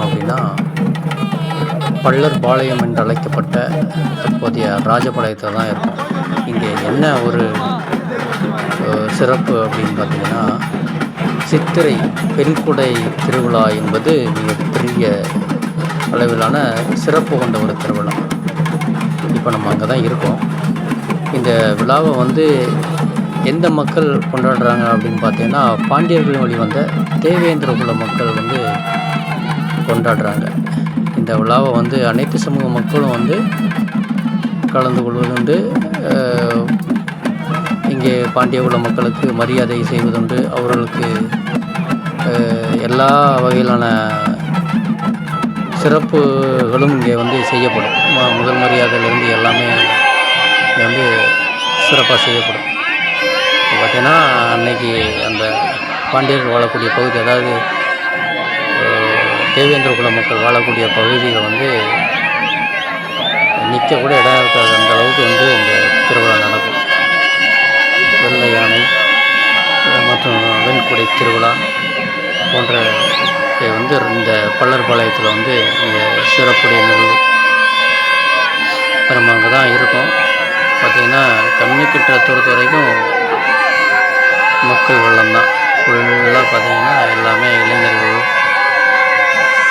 அப்படின்னா பள்ளர் பாளையம் என்று அழைக்கப்பட்ட தற்போதைய ராஜபாளையத்தில் தான் இருக்கும். இங்கே என்ன ஒரு சிறப்பு அப்படின்னு பார்த்தீங்கன்னா சித்திரை பெண்குடை திருவிழா என்பது மிகப்பெரிய அளவிலான சிறப்பு கொண்ட ஒரு திருவிழா. இப்போ நம்ம அங்கே தான் இருக்கோம். இந்த விழாவை வந்து எந்த மக்கள் கொண்டாடுறாங்க அப்படின்னு பார்த்தீங்கன்னா பாண்டியர்கள் வழி வந்த தேவேந்திர குல மக்கள் வந்து கொண்டாடுறாங்க. இந்த விழாவை வந்து அனைத்து சமூக மக்களும் வந்து கலந்து கொள்வதுண்டு இங்கே பாண்டியகுல மக்களுக்கு மரியாதை செய்வதுண்டு அவர்களுக்கு எல்லா வகையிலான சிறப்புகளும் இங்கே வந்து செய்யப்படும். முதல் மரியாதையிலேருந்து எல்லாமே இங்கே வந்து சிறப்பாக செய்யப்படும். பார்த்தீங்கன்னா அன்னைக்கு அந்த பாண்டியர்கள் வாழக்கூடிய பகுதி அதாவது தேவேந்திர குல மக்கள் வாழக்கூடிய பகுதியில் வந்து நிற்க கூட இடம் இருக்காது அந்த அளவுக்கு வந்து இந்த திருவிழா நடக்கும். வெள்ளை யானை மற்றும் வெண்குடை திருவிழா போன்ற வந்து இந்த பள்ளர்பாளையத்தில் வந்து இந்த சிறப்புடைய நிகழ்வு. இப்போ நம்ம அங்கே தான் இருக்கோம். பார்த்திங்கன்னா கம்மிக்கிட்ட பொறுத்த வரைக்கும் மக்கள் வெள்ளம் தான் ஃபுல்லாக பார்த்திங்கன்னா எல்லாமே இளைஞர்கள்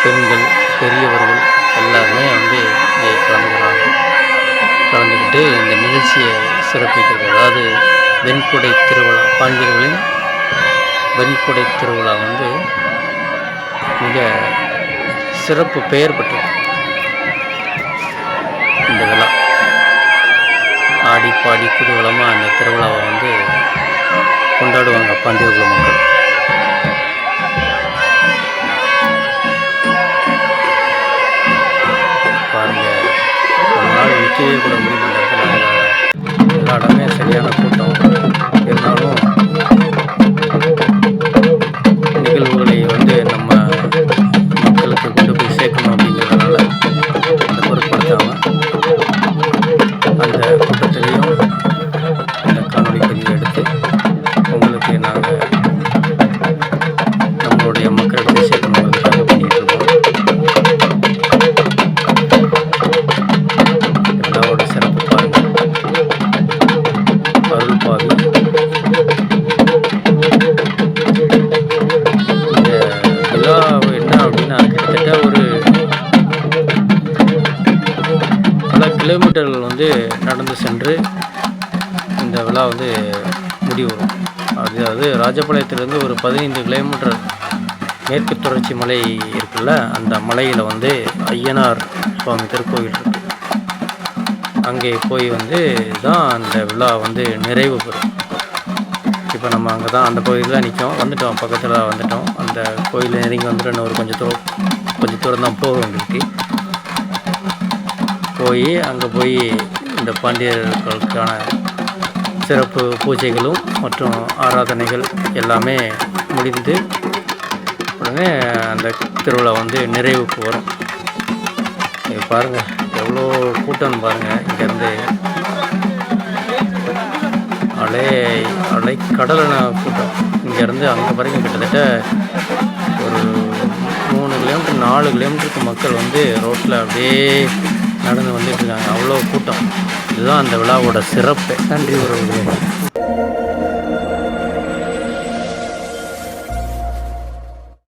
பெண்கள் பெரியவர்கள் எல்லாருமே வந்து இங்கே கலந்துக்கிறாங்க. கலந்துக்கிட்டு இந்த நிகழ்ச்சியை சிறப்பிக்கிறது. அதாவது வெண்குடை திருவிழா பாண்டியர்களின் வெண்குடை திருவிழா வந்து மிக சிறப்பு பெயர் பெற்றது. இந்த விழா. ஆடி பாடி குதூகலமாக அந்த திருவிழாவை வந்து கொண்டாடுவாங்க பாண்டியகுல மக்கள். பாருங்கள் நாள் நிற்கவே கூட முடியும் எல்லா இடமே சரியான கூட்டம். இருந்தாலும் நிகழ்வுகளை வந்து நம்ம மக்களுக்கு கொண்டு போய் சேர்க்கணும் அப்படிங்கிறதுனால அந்த பொருட்படுத்தாமல் அந்த கூட்டத்திலையும் அந்த காணொலி பதிவு எடுத்து உங்களுக்கு நாங்கள் கிலோமீட்டர்கள் வந்து நடந்து சென்று இந்த விழா வந்து முடிவரும் அதாவது ராஜபாளையத்திலேருந்து ஒரு பதினைந்து கிலோமீட்டர் மேற்கு தொடர்ச்சி மலை இருக்குல்ல அந்த மலையில் வந்து ஐயனார் சுவாமி திருக்கோவில் இருக்கு. அங்கே போய் வந்து தான் அந்த விழா வந்து நிறைவு பெறும். இப்போ நம்ம அங்கே தான் அந்த கோயிலில் தான் நிற்கும் வந்துட்டோம் பக்கத்தில் வந்துட்டோம். அந்த கோயில் நெருங்கி வந்துட்டு இன்னும் ஒரு கொஞ்சம் தூரம் கொஞ்சம் தூரம் தான் போக வேண்டியிருக்கு. போய் அங்கே போய் இந்த பாண்டியர்களுக்கான சிறப்பு பூஜைகளும் மற்றும் ஆராதனைகள் எல்லாமே முடிந்து உடனே அந்த திருவிழா வந்து நிறைவுக்கு வரும். இது பாருங்கள் எவ்வளோ கூட்டம்னு பாருங்கள் இங்கேருந்து. அலை அலை கடலான கூட்டம். இங்கேருந்து அங்கே வரைக்கும் கிட்டத்தட்ட ஒரு மூணு கிலோமீட்டர் நாலு கிலோமீட்டருக்கு மக்கள் வந்து ரோட்டில் அப்படியே நடந்து வந்துட்டு இருக்காங்க. அவ்வளோ கூட்டம். இதுதான் அந்த விழாவோட சிறப்பு. நன்றி உறவுகளே